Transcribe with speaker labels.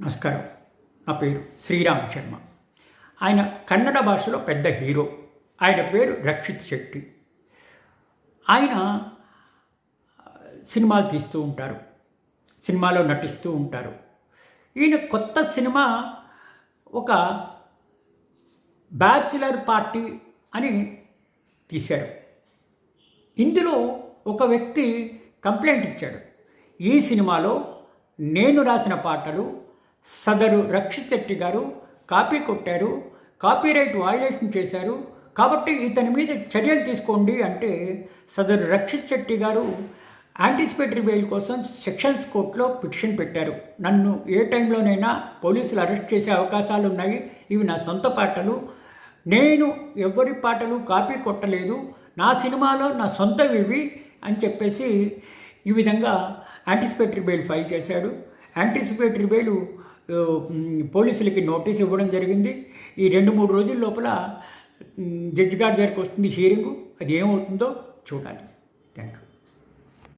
Speaker 1: నమస్కారం. నా పేరు శ్రీరామ్ శర్మ. ఆయన కన్నడ భాషలో పెద్ద హీరో. ఆయన పేరు రక్షిత్ శెట్టి. ఆయన సినిమాలు తీస్తూ ఉంటారు. సినిమాలో నటిస్తూ ఉంటారు. ఈయన కొత్త సినిమా ఒక బ్యాచులర్ పార్టీ అని తీశారు. ఇందులో ఒక వ్యక్తి కంప్లైంట్ ఇచ్చాడు. ఈ సినిమాలో నేను రాసిన పాటలు సదరు రక్షిత్ శెట్టి గారు కాపీ కొట్టారు కాపీరైట్ వాయిలేషన్ చేశారు. కాబట్టి ఇతని మీద చర్యలు తీసుకోండి అంటే సదరు రక్షిత్ శెట్టి గారు యాంటిసిపేటరీ బెయిల్ కోసం సెక్షన్స్ కోర్టులో పిటిషన్ పెట్టారు. నన్ను ఏ టైంలోనైనా పోలీసులు అరెస్ట్ చేసే అవకాశాలు ఉన్నాయి. ఇవి నా సొంత పాటలు. నేను ఎవరి పాటలు కాపీ కొట్టలేదు. నా సినిమాలో నా సొంతవి ఇవి అని చెప్పేసి ఈ విధంగా యాంటిసిపేటరీ బెయిల్ ఫైల్ చేశాడు. యాంటిసిపేటరీ బెయిల్ పోలీసులకి నోటీస్ ఇవ్వడం జరిగింది. ఈ రెండు మూడు రోజుల లోపల జడ్జి గారి దగ్గరికి వస్తుంది హియరింగు అది ఏమవుతుందో చూడాలి. Thank you